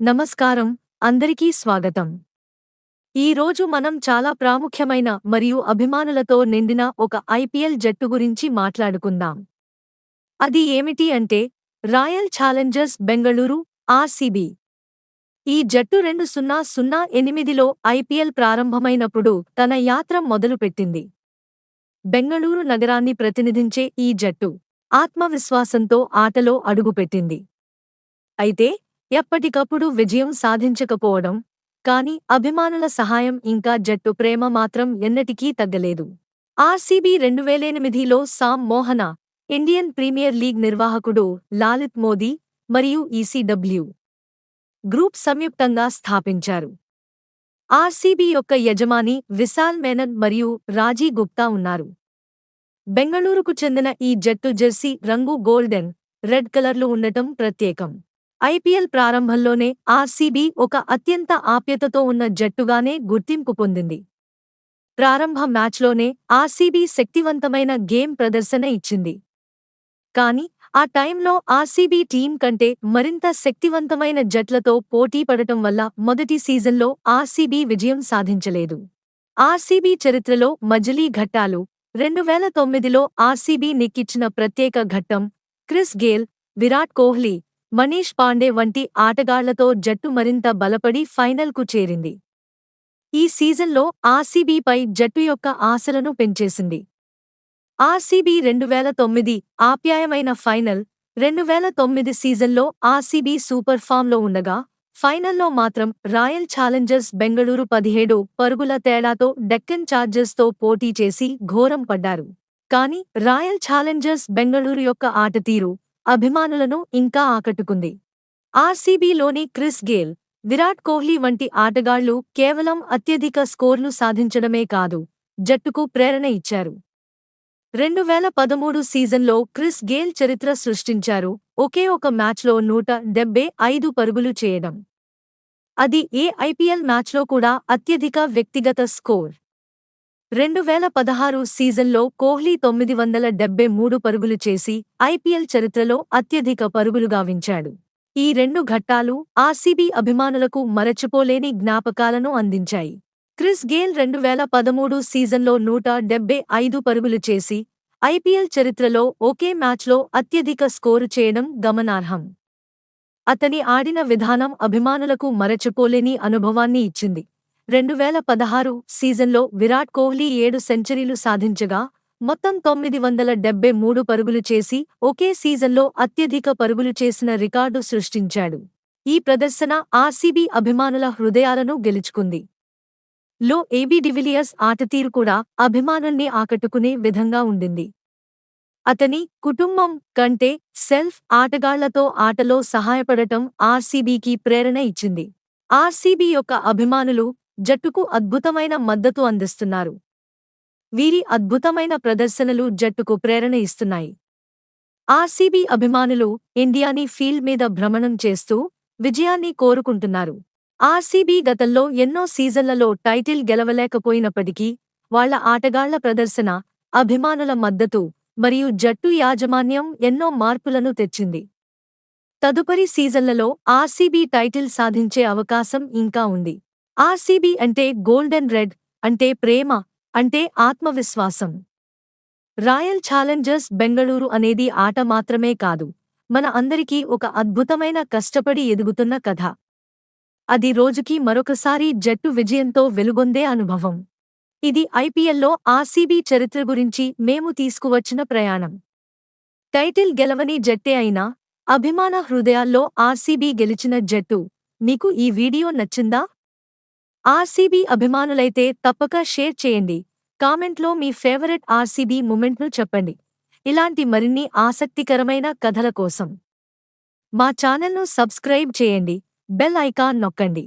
నమస్కారం. అందరికీ స్వాగతం. ఈ రోజు మనం చాలా ప్రాముఖ్యమైన మరియు అభిమానులతో నిండిన ఒక ఐపీఎల్ జట్టు గురించి మాట్లాడుకుందాం. అది ఏమిటి అంటే రాయల్ ఛాలెంజర్స్ బెంగళూరు ఆర్సీబీ ఈ జట్టు రెండు సున్నా సున్నా ఎనిమిదిలో ఐపీఎల్ ప్రారంభమైనప్పుడు తన యాత్ర మొదలుపెట్టింది. బెంగళూరు నగరాన్ని ప్రతినిధించే ఈ జట్టు ఆత్మవిశ్వాసంతో ఆటలో అడుగుపెట్టింది. అయితే ఎప్పటికప్పుడు విజయం సాధించకపోవడం. కాని అభిమానుల సహాయం ఇంకా జట్టు ప్రేమ మాత్రం ఎన్నటికీ తగ్గలేదు. ఆర్సీబీ రెండు వేలెనిమిదిలో సామ్ మోహన ఇండియన్ ప్రీమియర్ లీగ్ నిర్వాహకుడు లాలిత్ మోదీ మరియు ఈసీడబ్ల్యూ గ్రూప్ సంయుక్తంగా స్థాపించారు. ఆర్సీబీ యొక్క యజమాని విశాల్ మేనన్ మరియు రాజీ గుప్తా ఉన్నారు. బెంగళూరుకు చెందిన ఈ జట్టు జెర్సీ రంగు గోల్డెన్ రెడ్ కలర్లు ఉండటం ప్రత్యేకం. ఐపీఎల్ ప్రారంభంలోనే ఆర్సీబీ ఒక అత్యంత ఆప్యతతో ఉన్న జట్టుగానే గుర్తింపు పొందింది. ప్రారంభ మ్యాచ్లోనే ఆర్సీబీ శక్తివంతమైన గేమ్ ప్రదర్శన ఇచ్చింది. కాని ఆ టైంలో ఆర్సీబీ టీం కంటే మరింత శక్తివంతమైన జట్లతో పోటీ పడటం వల్ల మొదటి సీజన్లో ఆర్సీబీ విజయం సాధించలేదు. ఆర్సీబీ చరిత్రలో మజిలీ ఘట్టాలు రెండు వేల తొమ్మిదిలో ఆర్సీబీ నిక్కిచ్చిన ప్రత్యేక ఘట్టం క్రిస్ గేల్ విరాట్ కోహ్లీ మనీష్ పాండే వంటి ఆటగాళ్ళతో జట్టు మరింత బలపడి ఫైనల్కు చేరింది. ఈ సీజన్లో ఆర్సీబీపై జట్టు యొక్క ఆశలను పెంచేసింది. ఆర్సీబీ రెండు వేల తొమ్మిది ఆప్యాయమైన ఫైనల్ రెండు వేల తొమ్మిది సీజన్లో ఆర్సీబీ సూపర్ ఫామ్లో ఉండగా ఫైనల్లో మాత్రం రాయల్ ఛాలెంజర్స్ బెంగళూరు పదిహేడు పరుగుల తేడాతో డెక్కన్ ఛార్జర్స్తో పోటీ చేసి ఘోరం పడ్డారు. కాని రాయల్ ఛాలెంజర్స్ బెంగళూరు యొక్క ఆటతీరు అభిమానులను ఇంకా ఆకట్టుకుంది. ఆర్సీబీలోని క్రిస్ గేల్ విరాట్ కోహ్లీ వంటి ఆటగాళ్ళు కేవలం అత్యధిక స్కోర్లు సాధించడమే కాదు జట్టుకు ప్రేరణ ఇచ్చారు. రెండు వేల పదమూడు సీజన్లో క్రిస్ గేల్ చరిత్ర సృష్టించారు ఒకే ఒక మ్యాచ్లో నూట డెబ్బై ఐదు పరుగులు చేయడం. అది ఏ ఐపీఎల్ మ్యాచ్లో కూడా అత్యధిక వ్యక్తిగత స్కోర్. రెండు వేల పదహారు సీజన్లో కోహ్లీ తొమ్మిది వందల డెబ్బై మూడు పరుగులు చేసి ఐపీఎల్ చరిత్రలో అత్యధిక పరుగులు గావించాడు ఈ రెండు ఘట్టాలు ఆర్సీబీ అభిమానులకు మరచిపోలేని జ్ఞాపకాలను అందించాయి. క్రిస్ గేల్ రెండు వేల పదమూడు సీజన్లో నూట డెబ్బై ఐదు పరుగులు చేసి ఐపీఎల్ చరిత్రలో ఒకే మ్యాచ్లో అత్యధిక స్కోరు చేయడం గమనార్హం. అతని ఆడిన విధానం అభిమానులకు మరచిపోలేని అనుభవాన్ని ఇచ్చింది. రెండు వేల పదహారు సీజన్లో విరాట్ కోహ్లీ ఏడు సెంచరీలు సాధించగా మొత్తం తొమ్మిది వందల డెబ్బై మూడు పరుగులు చేసి ఒకే సీజన్లో అత్యధిక పరుగులు చేసిన రికార్డు సృష్టించాడు. ఈ ప్రదర్శన ఆర్సీబీ అభిమానుల హృదయాలను గెలుచుకుంది. లో ఏబీ డివిలియర్స్ ఆటతీరు కూడా అభిమానుల్ని ఆకట్టుకునే విధంగా ఉండింది. అతని కుటుంబం కంటే సెల్ఫ్ ఆటగాళ్ళతో ఆటలో సహాయపడటం ఆర్సీబీకి ప్రేరణ ఇచ్చింది. ఆర్సీబీ యొక్క అభిమానులు జట్టుకు అద్భుతమైన మద్దతు అందిస్తున్నారు. వీరి అద్భుతమైన ప్రదర్శనలు జట్టుకు ప్రేరణ ఇస్తున్నాయి. ఆర్సీబీ అభిమానులు ఇండియాని ఫీల్డ్ మీద భ్రమణం చేస్తూ విజయాన్ని కోరుకుంటున్నారు. ఆర్సీబీ గతంలో ఎన్నో సీజన్లలో టైటిల్ గెలవలేకపోయినప్పటికీ వాళ్ళ ఆటగాళ్ళ ప్రదర్శన అభిమానుల మద్దతు మరియు జట్టు యాజమాన్యం ఎన్నో మార్పులను తెచ్చింది. తదుపరి సీజన్లలో ఆర్సీబీ టైటిల్ సాధించే అవకాశం ఇంకా ఉంది. ఆర్సీబీ అంటే గోల్డెన్ రెడ్ అంటే ప్రేమ అంటే ఆత్మవిశ్వాసం. రాయల్ ఛాలెంజర్స్ బెంగళూరు అనేది ఆట మాత్రమే కాదు మన అందరికీ ఒక అద్భుతమైన కష్టపడి ఎదుగుతున్న కథ. అది రోజుకి మరొకసారి జట్టు విజయంతో వెలుగొందే అనుభవం. ఇది ఐపీఎల్లో ఆర్సీబీ చరిత్ర గురించి మేము తీసుకువచ్చిన ప్రయాణం. టైటిల్ గెలవని జట్టే అయినా అభిమాన హృదయాల్లో ఆర్సీబీ గెలిచిన జట్టు మీకు ఈ వీడియో నచ్చిందా? ఆర్సీబీ అభిమానులైతే తప్పక షేర్ చేయండి. కామెంట్లో మీ ఫేవరెట్ ఆర్సీబీ మూమెంట్ను చెప్పండి. ఇలాంటి మరిన్ని ఆసక్తికరమైన కథల కోసం మా ఛానల్ను సబ్స్క్రైబ్ చేయండి. బెల్ ఐకాన్ నొక్కండి.